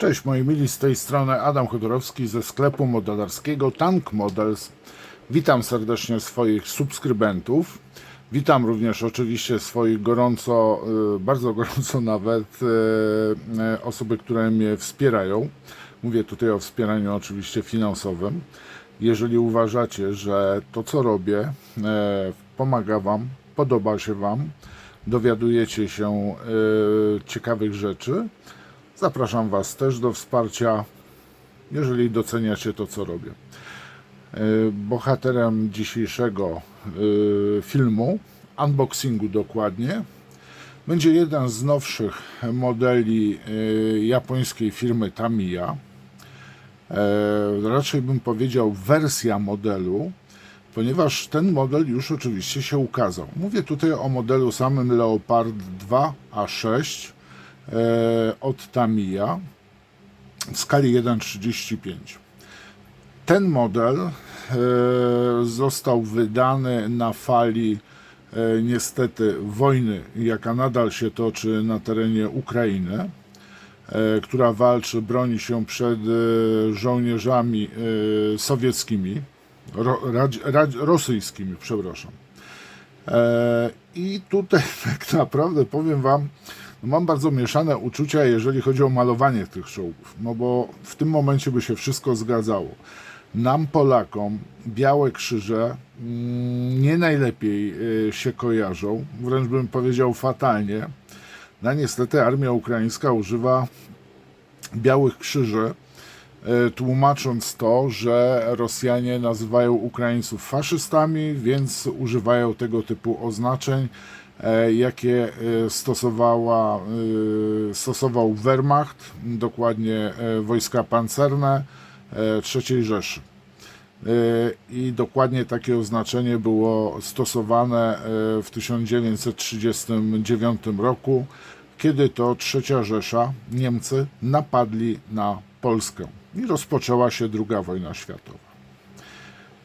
Cześć moi mili, z tej strony Adam Chodorowski ze sklepu modelarskiego Tank Models. Witam serdecznie swoich subskrybentów. Witam również oczywiście swoich gorąco, y, bardzo gorąco nawet y, y, osoby, które mnie wspierają. Mówię tutaj o wspieraniu oczywiście finansowym. Jeżeli uważacie, że to co robię pomaga Wam, podoba się Wam, dowiadujecie się ciekawych rzeczy, zapraszam Was też do wsparcia, jeżeli doceniacie to co robię. E, Bohaterem dzisiejszego e, filmu, unboxingu dokładnie, będzie jeden z nowszych modeli e, japońskiej firmy Tamiya. Raczej bym powiedział wersja modelu, ponieważ ten model już oczywiście się ukazał. Mówię tutaj o modelu samym Leopard 2A6 e, od Tamiya w skali 1.35. Ten model e, został wydany na fali e, niestety wojny, jaka nadal się toczy na terenie Ukrainy e, która walczy, broni się przed e, żołnierzami e, sowieckimi, ro, rosyjskimi, przepraszam. E, I tutaj tak naprawdę powiem Wam, mam bardzo mieszane uczucia, jeżeli chodzi o malowanie tych czołgów, no bo w tym momencie by się wszystko zgadzało. Nam, Polakom, białe krzyże mm, nie najlepiej e, się kojarzą, wręcz bym powiedział fatalnie. No niestety armia ukraińska używa białych krzyży, e, tłumacząc to, że Rosjanie nazywają Ukraińców faszystami, więc używają tego typu oznaczeń, jakie e, stosowała, e, stosował Wehrmacht, dokładnie e, wojska pancerne e, III Rzeszy. E, I dokładnie takie oznaczenie było stosowane e, w 1939 roku, kiedy to trzecia Rzesza, Niemcy, napadli na Polskę i rozpoczęła się II wojna światowa.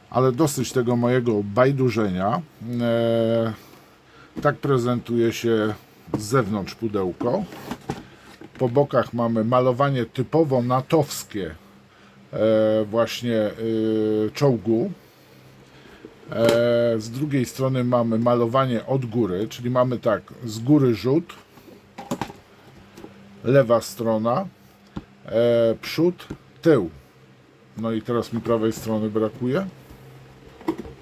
Ale dosyć tego mojego bajdurzenia. Tak prezentuje się z zewnątrz pudełko. Po bokach mamy malowanie typowo natowskie e, właśnie e, czołgu. E, z drugiej strony mamy malowanie od góry, czyli mamy tak, z góry rzut, lewa strona, przód, tył. No i teraz mi prawej strony brakuje.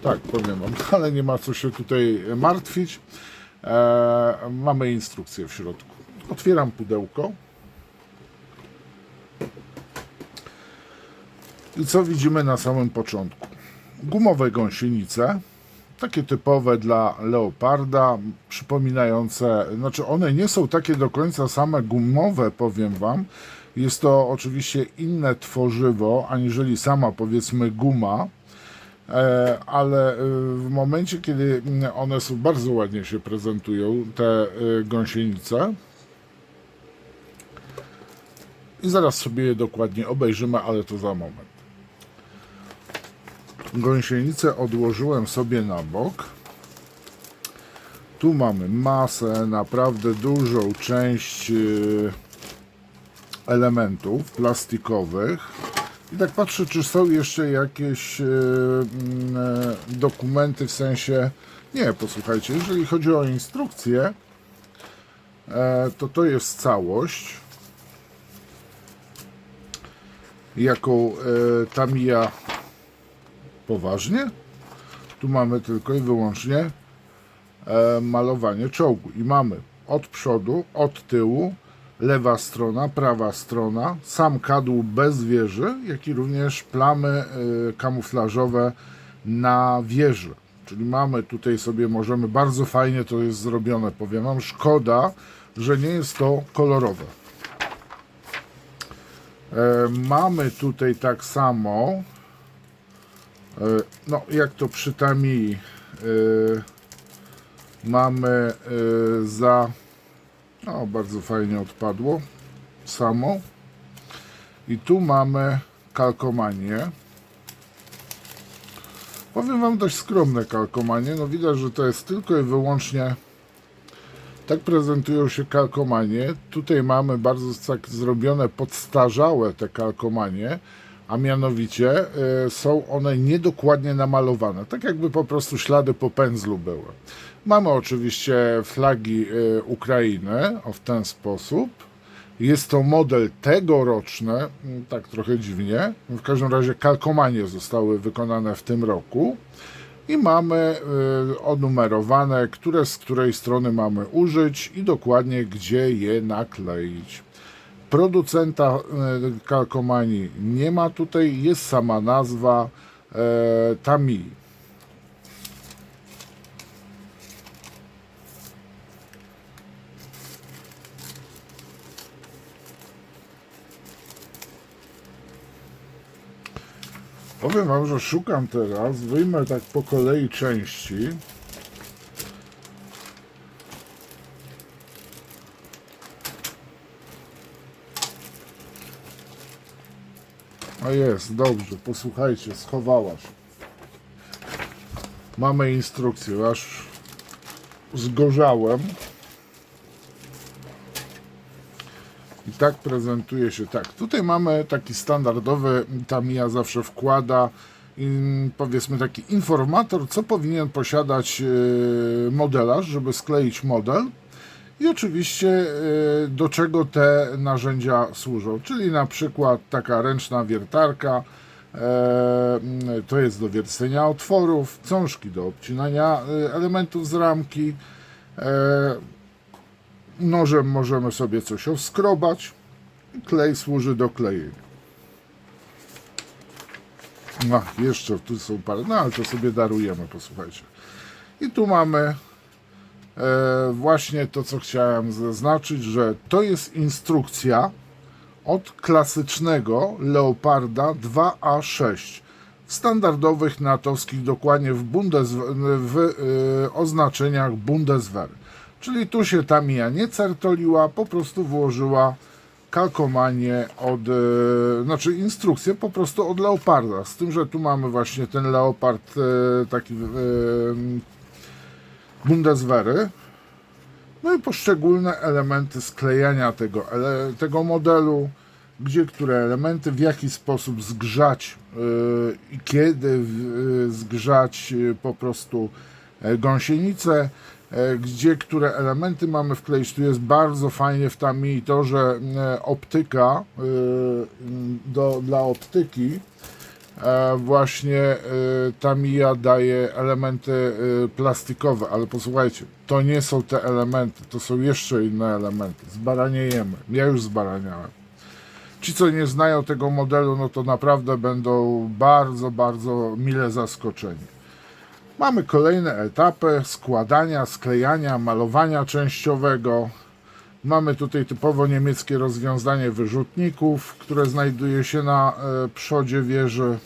Tak, powiem wam, ale nie ma co się tutaj martwić. E, mamy instrukcję w środku. Otwieram pudełko. I co widzimy na samym początku? Gumowe gąsienice, takie typowe dla leoparda, przypominające, znaczy one nie są takie do końca same gumowe, powiem wam. Jest to oczywiście inne tworzywo, aniżeli sama powiedzmy guma, ale e, w momencie, kiedy mm, one są bardzo ładnie się prezentują, te e, gąsienice, i zaraz sobie je dokładnie obejrzymy, ale to za moment. Gąsienicę odłożyłem sobie na bok. Tu mamy masę, naprawdę dużą część elementów plastikowych. I tak patrzę, czy są jeszcze jakieś yy, mm, e, dokumenty w sensie. Nie, posłuchajcie, jeżeli chodzi o instrukcję, e, to to jest całość, jaką e, Tamiya poważnie. Tu mamy tylko i wyłącznie e, malowanie czołgu. I mamy od przodu, od tyłu, lewa strona, prawa strona, sam kadłub bez wieży, jak i również plamy e, kamuflażowe na wieży. Czyli mamy tutaj sobie, możemy, bardzo fajnie to jest zrobione, powiem Wam. Szkoda, że nie jest to kolorowe. E, mamy tutaj tak samo E, No, jak to przy Tamii mamy za. No, bardzo fajnie odpadło. Samo. I tu mamy kalkomanię. Powiem Wam dość skromne kalkomanie. No widać, że to jest tylko i wyłącznie Tak prezentują się kalkomanie. Tutaj mamy bardzo tak zrobione podstarzałe te kalkomanie, a mianowicie y, są one niedokładnie namalowane, tak jakby po prostu ślady po pędzlu były. Mamy oczywiście flagi y, Ukrainy, o w ten sposób. Jest to model tegoroczny, tak trochę dziwnie. W każdym razie kalkomanie zostały wykonane w tym roku. I mamy y, onumerowane, które z której strony mamy użyć i dokładnie gdzie je nakleić. Producenta y, kalkomanii nie ma tutaj, jest sama nazwa y, Tami. Powiem wam, że szukam teraz, wyjmę tak po kolei części. A jest, dobrze, posłuchajcie, schowałaś. Mamy instrukcję, aż zgorzałem. I tak prezentuje się tak. Tutaj mamy taki standardowy, Tamiya zawsze wkłada powiedzmy taki informator, co powinien posiadać yy, modelarz, żeby skleić model. I oczywiście yy, do czego te narzędzia służą, czyli na przykład taka ręczna wiertarka, e, to jest do wiercenia otworów, cążki do obcinania e, elementów z ramki, Nożem możemy sobie coś oskrobać. Klej służy do klejenia. No, jeszcze tu są parę, no ale to sobie darujemy, posłuchajcie. I tu mamy właśnie to, co chciałem zaznaczyć, że to jest instrukcja od klasycznego Leoparda 2A6 w standardowych natowskich, dokładnie w, Bundes, w e, oznaczeniach Bundeswehr. Czyli tu się Tamiya nie certoliła, po prostu włożyła kalkomanię od, e, znaczy instrukcję po prostu od Leoparda. Z tym, że tu mamy właśnie ten Leopard e, taki e, Bundeswehry. No i poszczególne elementy sklejania tego, tego modelu, gdzie które elementy, w jaki sposób zgrzać e, i kiedy e, zgrzać e, po prostu e, gąsienicę, e, gdzie które elementy mamy wkleić. Tu jest bardzo fajnie w Tami to, że e, optyka e, do, dla optyki e, właśnie e, Tamiya daje elementy e, plastikowe, ale posłuchajcie, to nie są te elementy, to są jeszcze inne elementy. Zbaraniejemy. Ja już zbaraniałem. Ci, co nie znają tego modelu, no to naprawdę będą bardzo, bardzo mile zaskoczeni. Mamy kolejne etapy składania, sklejania, malowania częściowego. Mamy tutaj typowo niemieckie rozwiązanie wyrzutników, które znajduje się na e, przodzie wieży.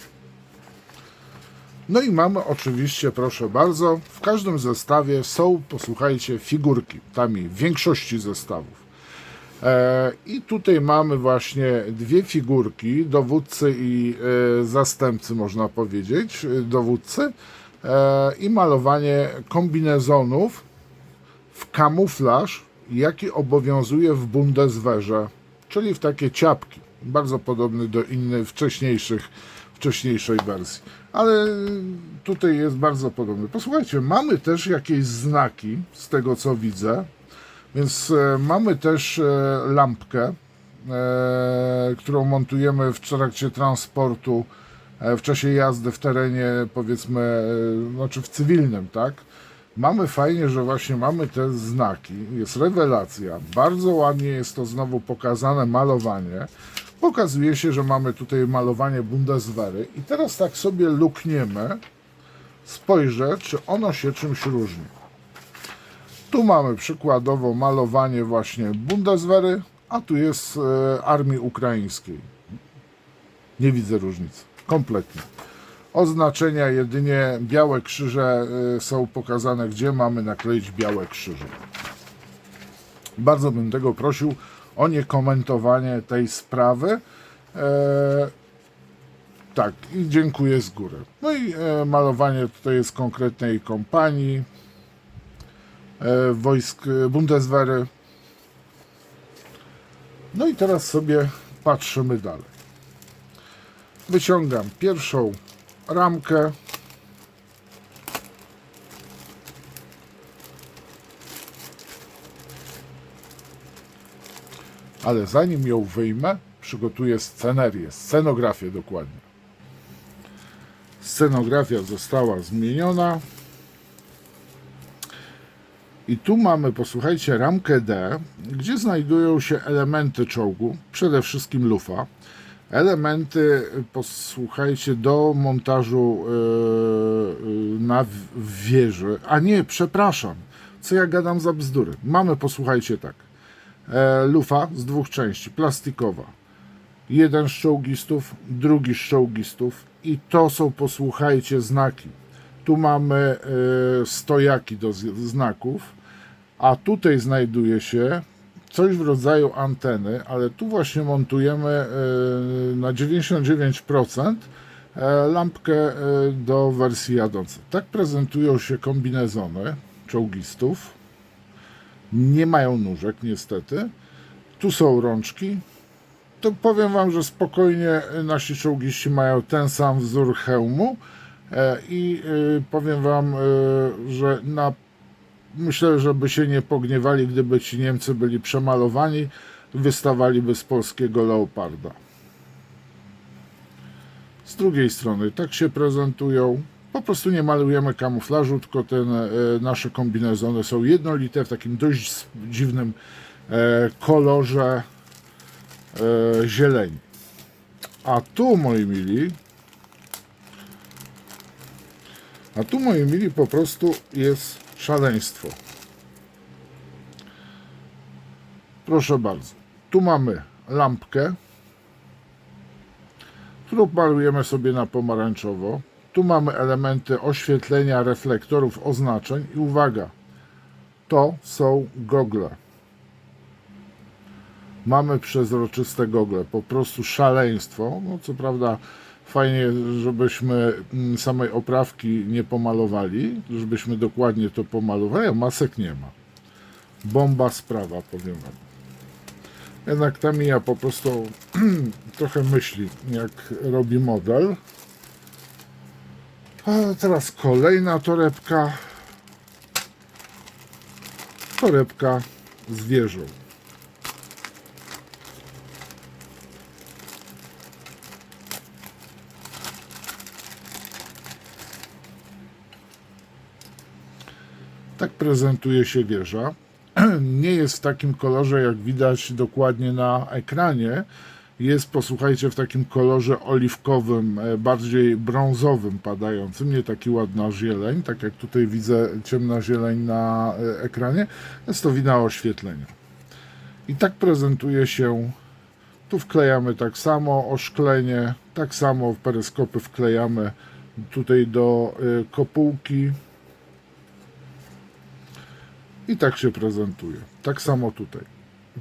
No i mamy oczywiście, proszę bardzo, w każdym zestawie są, posłuchajcie, figurki. Tam w większości zestawów. E, I tutaj mamy właśnie dwie figurki, dowódcy i e, zastępcy, można powiedzieć, dowódcy, i malowanie kombinezonów w kamuflaż, jaki obowiązuje w Bundeswehrze, czyli w takie ciapki, bardzo podobny do innych wcześniejszych, wcześniejszej wersji. Ale tutaj jest bardzo podobny. Posłuchajcie, mamy też jakieś znaki, z tego co widzę, więc e, mamy też e, lampkę, e, którą montujemy w trakcie transportu, w czasie jazdy w terenie, powiedzmy, znaczy w cywilnym, tak? Mamy fajnie, że właśnie mamy te znaki, jest rewelacja, bardzo ładnie jest to znowu pokazane malowanie. Pokazuje się, że mamy tutaj malowanie Bundeswehry i teraz tak sobie lukniemy, spojrzę, czy ono się czymś różni. Tu mamy przykładowo malowanie właśnie Bundeswehry, a tu jest e, Armii Ukraińskiej. Nie widzę różnicy. Kompletnie. Oznaczenia jedynie białe krzyże e, są pokazane, gdzie mamy nakleić białe krzyże. Bardzo bym tego prosił o niekomentowanie tej sprawy. E, tak, i dziękuję z góry. No i e, malowanie tutaj jest konkretnej kompanii. e, wojsk e, Bundeswehry. No i teraz sobie patrzymy dalej. Wyciągam pierwszą ramkę. Ale zanim ją wyjmę, przygotuję scenerię, scenografię dokładnie. Scenografia została zmieniona. I tu mamy, posłuchajcie, ramkę D, gdzie znajdują się elementy czołgu, przede wszystkim lufa. Elementy, posłuchajcie, do montażu yy, na w- wieży. A nie, przepraszam, co ja gadam za bzdury. Mamy, posłuchajcie, tak. E, lufa z dwóch części, plastikowa. Jeden z czołgistów, drugi z czołgistów. I to są, posłuchajcie, znaki. Tu mamy e, stojaki do znaków, a tutaj znajduje się coś w rodzaju anteny, ale tu właśnie montujemy e, na 99% e, lampkę e, do wersji jadącej. Tak prezentują się kombinezony czołgistów. Nie mają nóżek, niestety. Tu są rączki. To powiem Wam, że spokojnie nasi czołgiści mają ten sam wzór hełmu i powiem Wam, że na myślę, że by się nie pogniewali, gdyby ci Niemcy byli przemalowani, wystawaliby z polskiego leoparda. Z drugiej strony, tak się prezentują. Po prostu nie malujemy kamuflażu, tylko ten, e, nasze kombinezony są jednolite w takim dość dziwnym e, kolorze e, zieleni. A tu, moi mili, a tu, moi mili, po prostu jest szaleństwo. Proszę bardzo. Tu mamy lampkę, którą malujemy sobie na pomarańczowo. Tu mamy elementy oświetlenia, reflektorów, oznaczeń i uwaga, to są gogle. Mamy przezroczyste gogle, po prostu szaleństwo. No co prawda fajnie, żebyśmy mm, samej oprawki nie pomalowali, żebyśmy dokładnie to pomalowali, a masek nie ma. Bomba sprawa, powiem wam. Jednak ta mija po prostu trochę myśli, jak robi model. A teraz kolejna torebka. Torebka z wieżą. Tak prezentuje się wieża. Nie jest w takim kolorze, jak widać dokładnie na ekranie. Jest, posłuchajcie, w takim kolorze oliwkowym, e, bardziej brązowym padającym, nie taki ładna zieleń, tak jak tutaj widzę ciemna zieleń na e, ekranie. Jest to wina oświetlenia. I tak prezentuje się. Tu wklejamy tak samo oszklenie, tak samo peryskopy wklejamy tutaj do e, kopułki. I tak się prezentuje. Tak samo tutaj.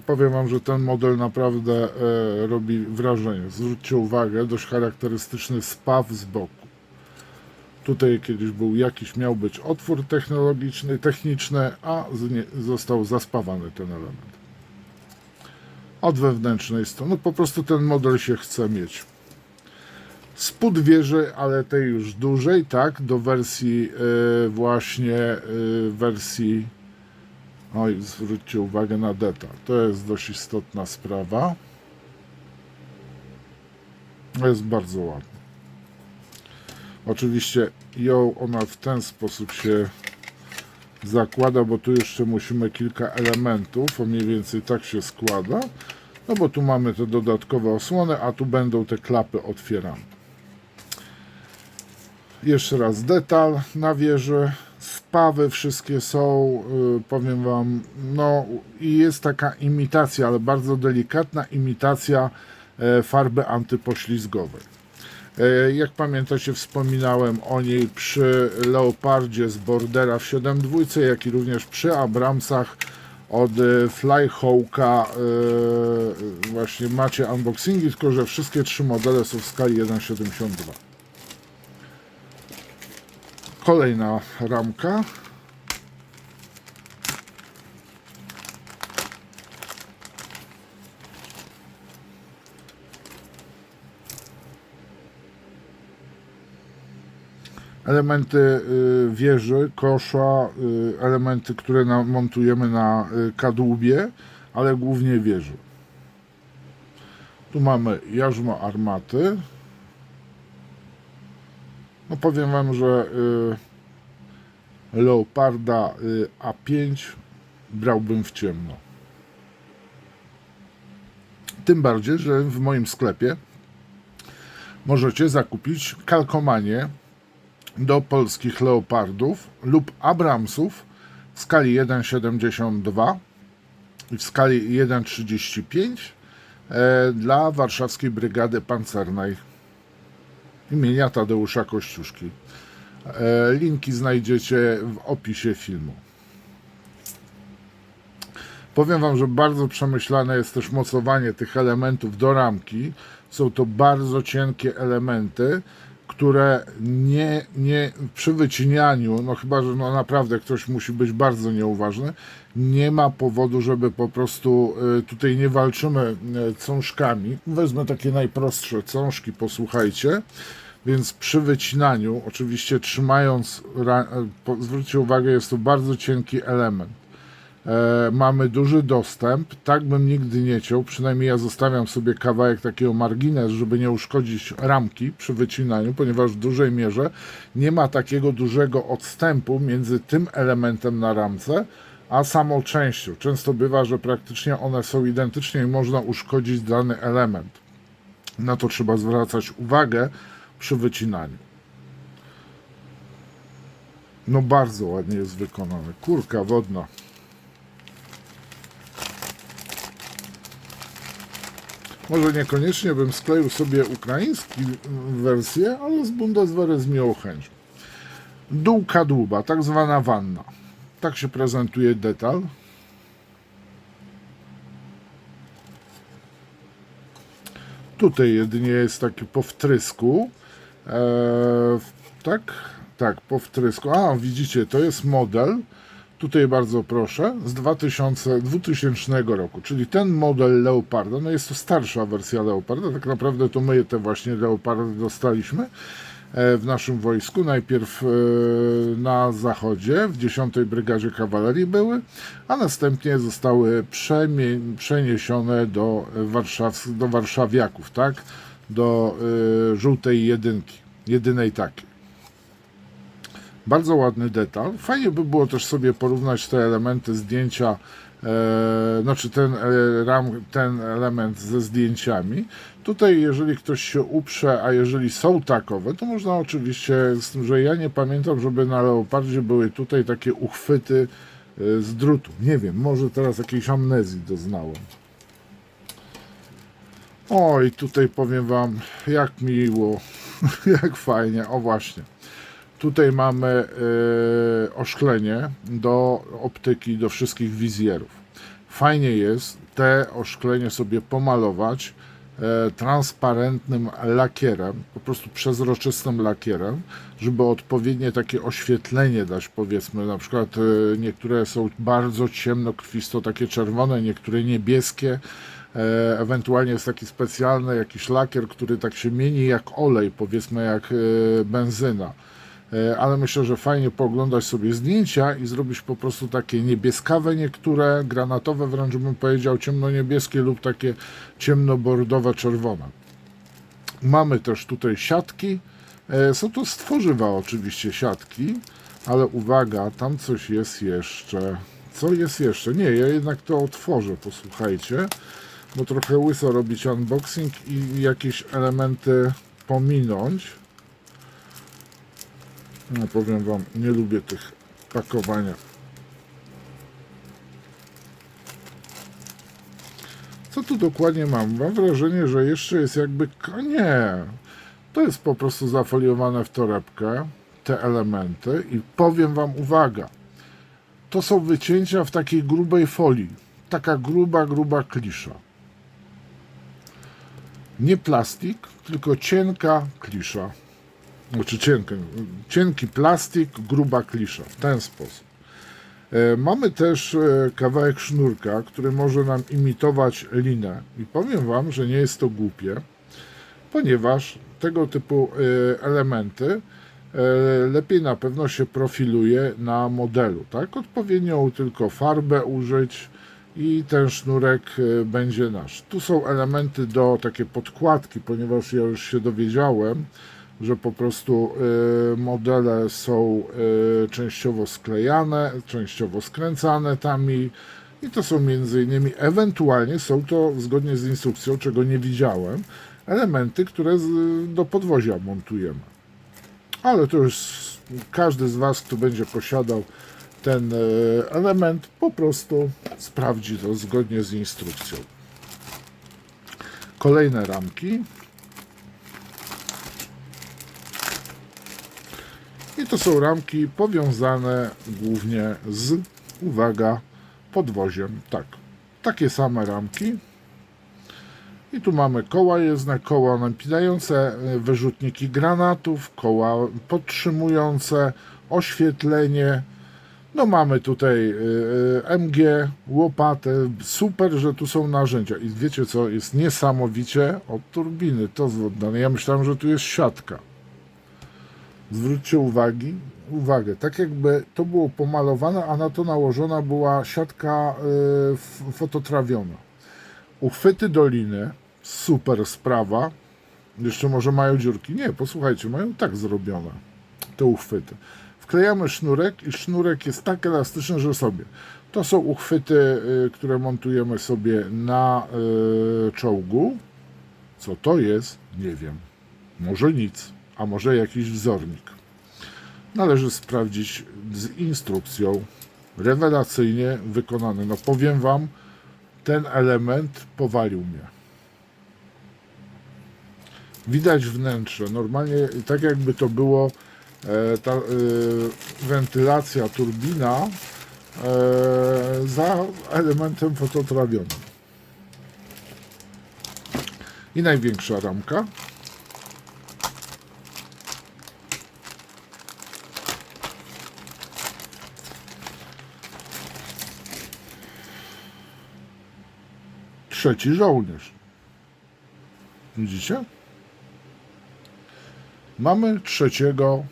Powiem Wam, że ten model naprawdę e, robi wrażenie. Zwróćcie uwagę, dość charakterystyczny spaw z boku. Tutaj kiedyś był jakiś, miał być otwór technologiczny, techniczny, a nie, został zaspawany ten element. Od wewnętrznej strony, no po prostu ten model się chce mieć. Spód wieży, ale tej już dużej, tak, do wersji e, właśnie e, wersji Oj, zwróćcie uwagę na detal. To jest dość istotna sprawa. Jest bardzo ładna. Oczywiście ją ona w ten sposób się zakłada, bo tu jeszcze musimy kilka elementów, o mniej więcej tak się składa. No bo tu mamy te dodatkowe osłony, a tu będą te klapy otwierane. Jeszcze raz detal na wieży. Spawy wszystkie są, y, powiem Wam, no i jest taka imitacja, ale bardzo delikatna imitacja e, farby antypoślizgowej. E, Jak pamiętacie, wspominałem o niej przy Leopardzie z Bordera w 7.2, jak i również przy Abramsach od e, Flyhawka. Właśnie macie unboxingi, tylko że wszystkie trzy modele są w skali 1.72. Kolejna ramka. elementy y, wieży, kosza, y, elementy, które montujemy na y, kadłubie, ale głównie wieży. Tu mamy jarzmo armaty, no powiem Wam, że y, Leoparda y, A5 brałbym w ciemno. Tym bardziej, że w moim sklepie możecie zakupić kalkomanie do polskich Leopardów lub Abramsów w skali 1,72 i w skali 1,35 e, dla warszawskiej brygady pancernej imienia Tadeusza Kościuszki. E, linki znajdziecie w opisie filmu. Powiem Wam, że bardzo przemyślane jest też mocowanie tych elementów do ramki. Są to bardzo cienkie elementy, które nie, nie przy wycinianiu, no chyba, że no naprawdę ktoś musi być bardzo nieuważny, nie ma powodu, żeby po prostu y, tutaj nie walczymy y, cążkami. Wezmę takie najprostsze cążki, posłuchajcie. Więc przy wycinaniu, oczywiście trzymając, po- zwróćcie uwagę, jest to bardzo cienki element. E, mamy duży dostęp, tak bym nigdy nie ciął, przynajmniej ja zostawiam sobie kawałek takiego margines, żeby nie uszkodzić ramki przy wycinaniu, ponieważ w dużej mierze nie ma takiego dużego odstępu między tym elementem na ramce, a samą częścią. Często bywa, że praktycznie one są identyczne i można uszkodzić dany element. Na to trzeba zwracać uwagę przy wycinaniu. No bardzo ładnie jest wykonane. Kurka wodna. Może niekoniecznie bym skleił sobie ukraińską wersję, ale z Bundeswehry z miłą. Dół kadłuba, tak zwana wanna. Tak się prezentuje detal. Tutaj jedynie jest taki po wtrysku. Eee, tak, tak, po wtrysku. A, widzicie, to jest model. Tutaj bardzo proszę, z 2000, 2000 roku, czyli ten model Leoparda, no jest to starsza wersja Leoparda, tak naprawdę to my te właśnie Leopardy dostaliśmy e, w naszym wojsku, najpierw e, na zachodzie, w 10 Brygadzie Kawalerii były, a następnie zostały przeniesione do, Warszaw, do warszawiaków, tak, do e, żółtej jedynki, jedynej takiej. Bardzo ładny detal. Fajnie by było też sobie porównać te elementy zdjęcia, e, znaczy ten, e, ram, ten element ze zdjęciami. Tutaj, jeżeli ktoś się uprze, a jeżeli są takowe, to można oczywiście, z tym, że ja nie pamiętam, żeby na Leopardzie były tutaj takie uchwyty e, z drutu. Nie wiem, może teraz jakiejś amnezji doznałem. Oj, tutaj powiem Wam, jak miło, jak fajnie. O właśnie. Tutaj mamy e, oszklenie do optyki, do wszystkich wizjerów. Fajnie jest te oszklenie sobie pomalować e, transparentnym lakierem, po prostu przezroczystym lakierem, żeby odpowiednie takie oświetlenie dać, powiedzmy, na przykład e, niektóre są bardzo ciemnokrwisto, takie czerwone, niektóre niebieskie, ewentualnie jest taki specjalny jakiś lakier, który tak się mieni jak olej, powiedzmy jak benzyna. E, Ale myślę, że fajnie pooglądać sobie zdjęcia i zrobić po prostu takie niebieskawe niektóre, granatowe wręcz bym powiedział, ciemnoniebieskie lub takie ciemnobordowe, czerwone. Mamy też tutaj siatki. E, Są to z tworzywa oczywiście siatki, ale uwaga, tam coś jest jeszcze. Co jest jeszcze? Nie, ja jednak to otworzę, posłuchajcie, bo trochę łyso robić unboxing i jakieś elementy pominąć. No powiem wam, nie lubię tych pakowania. Co tu dokładnie mam? Mam wrażenie, że jeszcze jest jakby... Nie. To jest po prostu zafoliowane w torebkę, te elementy i powiem wam, uwaga, to są wycięcia w takiej grubej folii. Taka gruba, gruba klisza. Nie plastik, tylko cienka klisza. Znaczy cienki, cienki plastik, gruba klisza. W ten sposób. E, Mamy też e, kawałek sznurka, który może nam imitować linę. I powiem Wam, że nie jest to głupie, ponieważ tego typu e, elementy lepiej na pewno się profiluje na modelu, tak? Odpowiednią tylko farbę użyć i ten sznurek będzie nasz. Tu są elementy do takie podkładki, ponieważ ja już się dowiedziałem, że po prostu e, modele są e, częściowo sklejane, częściowo skręcane tam i, i to są między innymi, ewentualnie są to zgodnie z instrukcją, czego nie widziałem, elementy, które do podwozia montujemy. Ale to już każdy z Was, kto będzie posiadał ten e, element, po prostu sprawdzi to zgodnie z instrukcją. Kolejne ramki. To są ramki powiązane głównie z, uwaga, podwoziem. Tak, takie same ramki. I tu mamy koła jezdne, koła napinające, wyrzutniki granatów, koła podtrzymujące, oświetlenie. No mamy tutaj y, y, MG, łopatę. Super, że tu są narzędzia. I wiecie co, jest niesamowicie od turbiny to oddane. Ja myślałem, że tu jest siatka. Zwróćcie uwagi, uwagę, tak jakby to było pomalowane, a na to nałożona była siatka y, fototrawiona. Uchwyty doliny, super sprawa. Jeszcze może mają dziurki. Nie, posłuchajcie, mają tak zrobione te uchwyty. Wklejamy sznurek i sznurek jest tak elastyczny, że sobie. To są uchwyty, y, które montujemy sobie na y, czołgu. Co to jest? Nie wiem. Może nic, a może jakiś wzornik. Należy sprawdzić z instrukcją. Rewelacyjnie wykonany. No powiem Wam, ten element powalił mnie. Widać wnętrze. Normalnie tak jakby to było e, ta e, wentylacja, turbina e, za elementem fototrawionym. I największa ramka. Trzeci żołnierz. Widzicie? Mamy trzeciego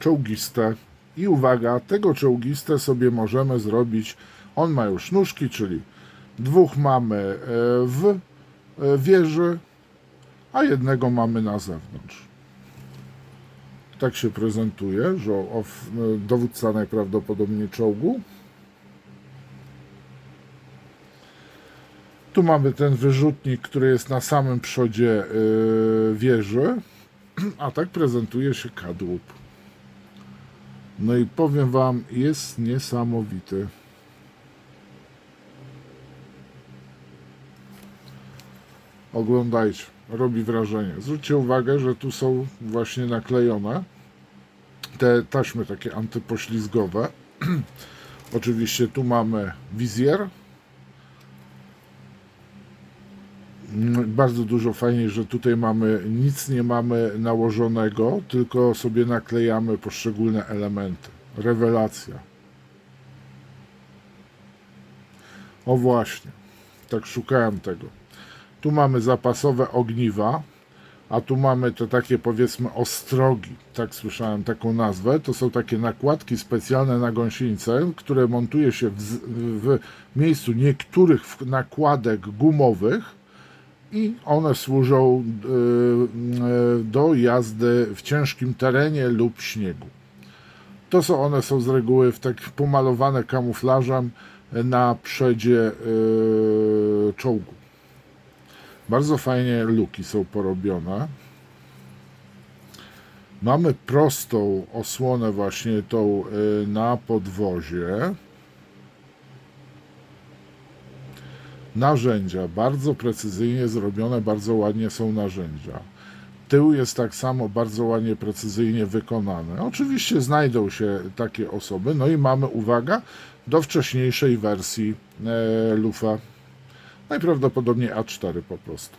czołgistę i uwaga, tego czołgistę sobie możemy zrobić. On ma już nóżki, czyli dwóch mamy e, w e, wieży, a jednego mamy na zewnątrz. Tak się prezentuje, że e, dowódca najprawdopodobniej czołgu. Tu mamy ten wyrzutnik, który jest na samym przodzie e, wieży. A tak prezentuje się kadłub. No i powiem Wam, jest niesamowity. Oglądajcie, robi wrażenie. Zwróćcie uwagę, że tu są właśnie naklejone te taśmy takie antypoślizgowe. Oczywiście tu mamy wizjer. Bardzo dużo fajniej, że tutaj mamy nic nie mamy nałożonego, tylko sobie naklejamy poszczególne elementy. Rewelacja. O właśnie, tak szukałem tego. Tu mamy zapasowe ogniwa, a tu mamy te takie powiedzmy ostrogi, tak słyszałem taką nazwę. To są takie nakładki specjalne na gąsienicę, które montuje się w, w miejscu niektórych nakładek gumowych i one służą y, do jazdy w ciężkim terenie lub śniegu. To są one są z reguły w tak pomalowane kamuflażem na przedzie y, czołgu. Bardzo fajnie luki są porobione. Mamy prostą osłonę właśnie tą y, na podwozie. Narzędzia, bardzo precyzyjnie zrobione, bardzo ładnie są narzędzia. Tył jest tak samo bardzo ładnie, precyzyjnie wykonany. Oczywiście znajdą się takie osoby. No i mamy, uwaga, do wcześniejszej wersji e, lufę. Najprawdopodobniej A4 po prostu.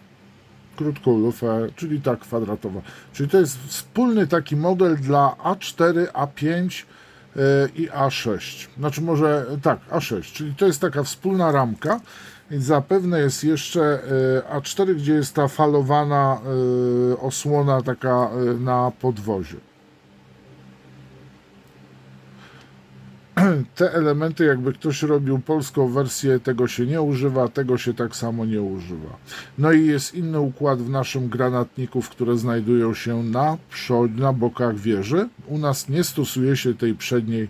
Krótką lufę, czyli ta kwadratowa. Czyli to jest wspólny taki model dla A4, A5 e, i A6. Znaczy może tak, A6, czyli to jest taka wspólna ramka. Zapewne jest jeszcze e, A4, gdzie jest ta falowana e, osłona taka e, na podwoziu. Te elementy, jakby ktoś robił polską wersję, tego się nie używa, tego się tak samo nie używa. No i jest inny układ w naszym granatników, które znajdują się na, przod, na bokach wieży. U nas nie stosuje się tej przedniej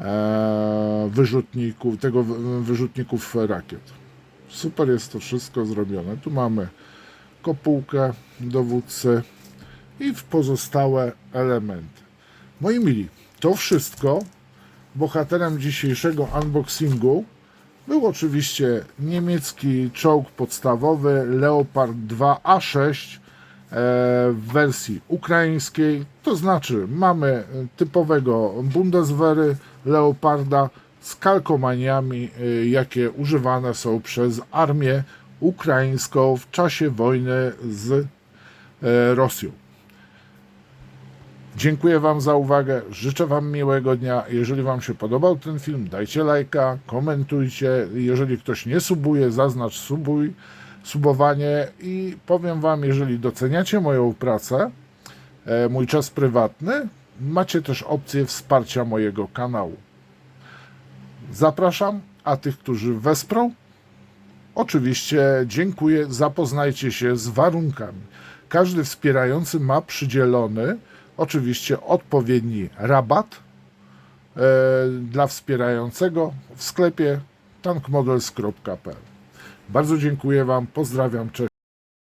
e, wyrzutników, tego wyrzutników rakiet. Super jest to wszystko zrobione. Tu mamy kopułkę dowódcy i w pozostałe elementy. Moi mili, to wszystko. Bohaterem dzisiejszego unboxingu był oczywiście niemiecki czołg podstawowy Leopard 2A6 e, w wersji ukraińskiej. To znaczy mamy typowego Bundeswehry Leoparda z kalkomaniami, e, jakie używane są przez armię ukraińską w czasie wojny z e, Rosją. Dziękuję Wam za uwagę. Życzę Wam miłego dnia. Jeżeli Wam się podobał ten film, dajcie lajka, komentujcie. Jeżeli ktoś nie subuje, zaznacz subuj, subowanie i powiem Wam, jeżeli doceniacie moją pracę, e, mój czas prywatny, macie też opcję wsparcia mojego kanału. Zapraszam, a tych, którzy wesprą, Oczywiście dziękuję. Zapoznajcie się z warunkami. Każdy wspierający ma przydzielony oczywiście odpowiedni rabat e, dla wspierającego w sklepie tankmodels.pl. Bardzo dziękuję Wam, pozdrawiam, cześć.